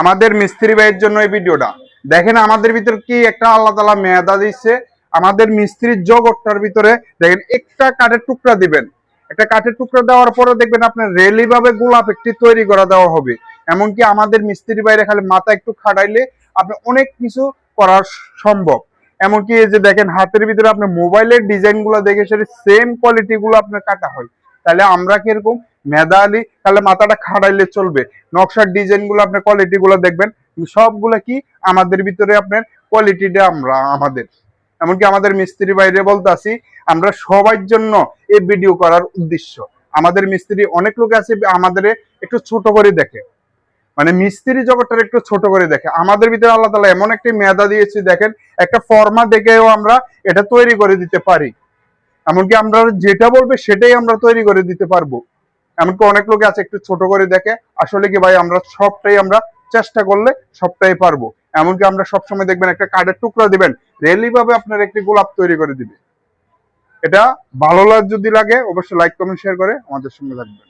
আমাদের মিস্ত্রি ভাইয়ের জন্য এই ভিডিওটা। দেখেন আমাদের ভিতর কি একটা আল্লাহ তালা মেয়াদা দিচ্ছে আমাদের মিস্ত্রির জগৎটার ভিতরে দেখেন একটা কাঠের টুকরা দিবেন। একটা কাঠের টুকরা দেওয়ার পরে দেখবেন আপনার রেলি ভাবে গোলাপ একটি তৈরি করা দেওয়া হবে। এমনকি আমাদের মিস্ত্রি বাইরে খালি মাথা একটু খাটাইলে আপনি অনেক কিছু করা সম্ভব। এমনকি এই যে দেখেন হাতের ভিতরে আপনার মোবাইলের ডিজাইনগুলো দেখে সেটা সেম কোয়ালিটি গুলো আপনার কাটা হয়। তাহলে আমরা কীরকম মেধালি, তাহলে মাথাটা খাটাইলে চলবে। নকশার ডিজাইনগুলো আপনার কোয়ালিটি গুলো দেখবেন সবগুলো কি? আমাদের ভিতরে আপনার কোয়ালিটিটা আমরা, আমাদের। এমনকি আমাদের মিস্ত্রি বাইরে বলতে আসি আমরা সবার জন্য এই ভিডিও করার উদ্দেশ্য। আমাদের মিস্ত্রি অনেক লোক আছে, আমাদের একটু ছোট করে দেখে। মানে মিস্ত্রি জগৎটার একটু ছোট করে দেখে। আমাদের ভিতরে আল্লাহ তালা এমন একটি মেধা দিয়েছে, দেখেন, একটা ফর্মা দেখেও আমরা এটা তৈরি করে দিতে পারি। এমনকি আমরা যেটা বলবে সেটাই আমরা তৈরি করে দিতে পারব। এমনকি অনেক লোকে আছে একটু ছোট করে দেখে। আসলে কি ভাই, আমরা সবটাই আমরা চেষ্টা করলে সবটাই পারব। এমনকি আমরা সবসময় দেখবেন একটা কার্ডের টুকরা দিবেন রেলি ভাবে আপনার একটি গোলাপ তৈরি করে দিবে। এটা ভালো লাগ যদি লাগে, অবশ্যই লাইক কমেন্ট শেয়ার করে আমাদের সঙ্গে থাকবেন।